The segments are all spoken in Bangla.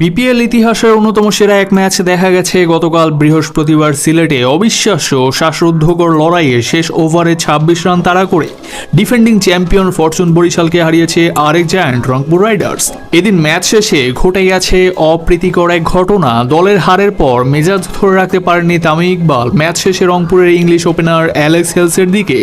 বিপিএল ইতিহাসের অন্যতম সেরা এক ম্যাচ দেখা গেছে গতকাল বৃহস্পতিবার সিলেটে। অবিশ্বাস্য শ্বাসরুদ্ধকর লড়াইয়ে শেষ ওভারে ছাব্বিশ রান তাড়া করে ডিফেন্ডিং চ্যাম্পিয়ন ফরচুন বরিশালকে হারিয়েছে আরেক জায়ান্ট রংপুর রাইডার্স। এদিন ম্যাচ শেষে ঘটে গেছে অপ্রীতিকর এক ঘটনা। দলের হারের পর মেজাজ ধরে রাখতে পারেননি তামিম ইকবাল। ম্যাচ শেষে রংপুরের ইংলিশ ওপেনার অ্যালেক্স হেলসের দিকে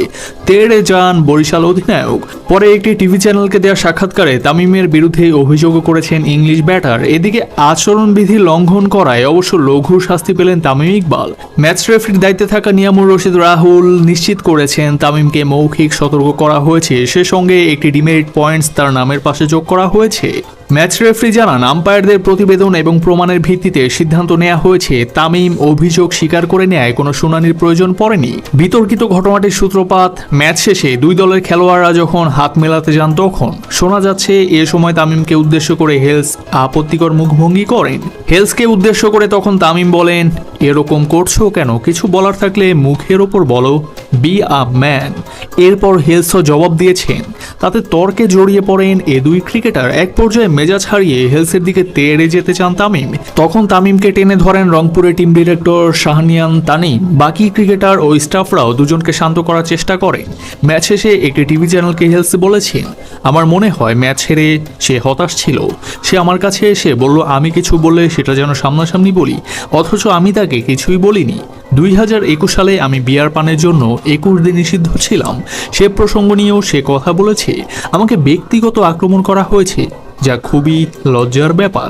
তেড়ে যান বরিশাল অধিনায়ক। পরে একটি টিভি চ্যানেলকে দেওয়া সাক্ষাৎকারে তামিমের বিরুদ্ধে অভিযোগও করেছেন ইংলিশ ব্যাটার। এদিকে আচরণবিধি লঙ্ঘন করায় অবশ্য লঘু শাস্তি পেলেন তামিম ইকবাল। ম্যাচ রেফারির দায়িত্বে থাকা নিয়ামুর রশিদ রাহুল নিশ্চিত করেছেন তামিমকে মৌখিক সতর্ক করা হয়েছে। সে সঙ্গে একটি ডিমেরিট পয়েন্টস তার নামের পাশে যোগ করা হয়েছে। ম্যাচ রেফারি জানান, আম্পায়ারদের প্রতিবেদন এবং প্রমাণের ভিত্তিতে সিদ্ধান্ত নেওয়া হয়েছে। তামিম অভিযোগ স্বীকার করে নেয় কোনো শুনানির প্রয়োজন পড়েনি। বিতর্কিত ঘটনাটির সূত্রপাত, ম্যাচ শেষে দুই দলের খেলোয়াড়রা যখন হাত মেলাতে যান তখন। শোনা যাচ্ছে, এ সময় তামিমকে উদ্দেশ্য করে হেলস আপত্তিকর মুখভঙ্গি করেন। হেলসকে উদ্দেশ্য করে তখন তামিম বলেন, এরকম করছ কেন? কিছু বলার থাকলে মুখের ওপর বলো। Be a man. এরপর হেলসও জবাব দিয়েছেন। তাতে তর্কে জড়িয়ে পড়েন এ দুই ক্রিকেটার। এক পর্যায়ে মেজাজ হারিয়ে হেলসের দিকে তেড়ে যেতে চান তামিম। তখন তামিমকে টেনে ধরেন রংপুরের টিম ডিরেক্টর শাহনিয়ান তানিম। বাকি ক্রিকেটার ও স্টাফরাও দুজনকে শান্ত করার চেষ্টা করে। ম্যাচ শেষে একটি টিভি চ্যানেলকে হেলস বলেছেন, আমার মনে হয় ম্যাচ হেরে সে হতাশ ছিল। সে আমার কাছে এসে বলল, আমি কিছু বললে সেটা যেন সামনাসামনি বলি, অথচ আমি তাকে কিছুই বলিনি দুই হাজার একুশ সালে আমি বিয়ার পানের জন্য একুশ দিন নিষিদ্ধ ছিলাম। সে প্রসঙ্গ নিয়েও সে কথা বলেছে। আমাকে ব্যক্তিগত আক্রমণ করা হয়েছে, যা খুবই লজ্জার ব্যাপার।